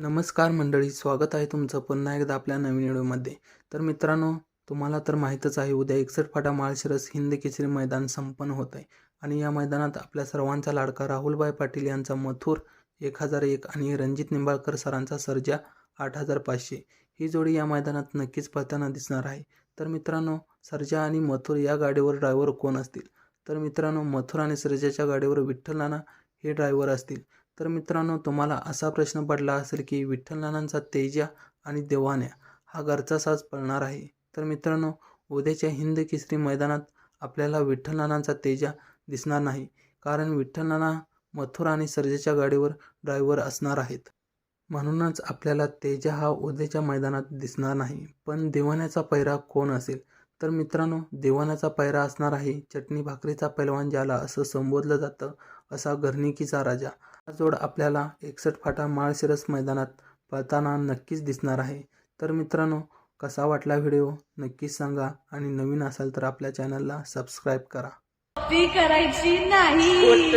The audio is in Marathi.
नमस्कार मंडळी स्वागत आहे तुमचं पुन्हा एकदा आपल्या नवीन व्हिडिओमध्ये. तर मित्रांनो तुम्हाला तर माहीतच आहे उद्या एकसठ फाटा माळशिरस हिंद केसरी मैदान संपन्न होत आहे आणि या मैदानात आपल्या सर्वांचा लाडका राहुलभाई पाटील यांचा मथुर एक हजार एक आणि रणजित निंबाळकर सरांचा सर्जा आठ हजार पाचशे ही जोडी या मैदानात नक्कीच पळताना दिसणार आहे. तर मित्रांनो सर्जा आणि मथुर या गाडीवर ड्रायव्हर कोण असतील? तर मित्रांनो मथुर आणि सर्जाच्या गाडीवर विठ्ठल नाना हे ड्रायव्हर असतील. तर मित्रांनो तुम्हाला असा प्रश्न पडला असेल की विठ्ठल नानांचा तेजा आणि देवान्या हा घरचा साज पळणार आहे. तर मित्रांनो उद्याच्या हिंद केसरी मैदानात आपल्याला विठ्ठल नानांचा तेजा दिसणार नाही कारण विठ्ठल नाना मथुर आणि सर्जेच्या गाडीवर ड्रायव्हर असणार आहेत. म्हणूनच आपल्याला तेजा हा उद्याच्या मैदानात दिसणार नाही. पण देवाण्याचा पैरा कोण असेल? तर मित्रांनो देवाण्याचा पैरा असणार आहे चटणी भाकरीचा पैलवान ज्याला असं संबोधलं जातं असा घरणिकीचा राजा. हा जोड आपल्याला एकसठ फाटा माळशिरस मैदानात पळताना नक्कीच दिसणार आहे. तर मित्रांनो कसा वाटला व्हिडिओ नक्कीच सांगा आणि नवीन असाल तर आपल्या चॅनलला सबस्क्राईब करा. ती करायची नाही.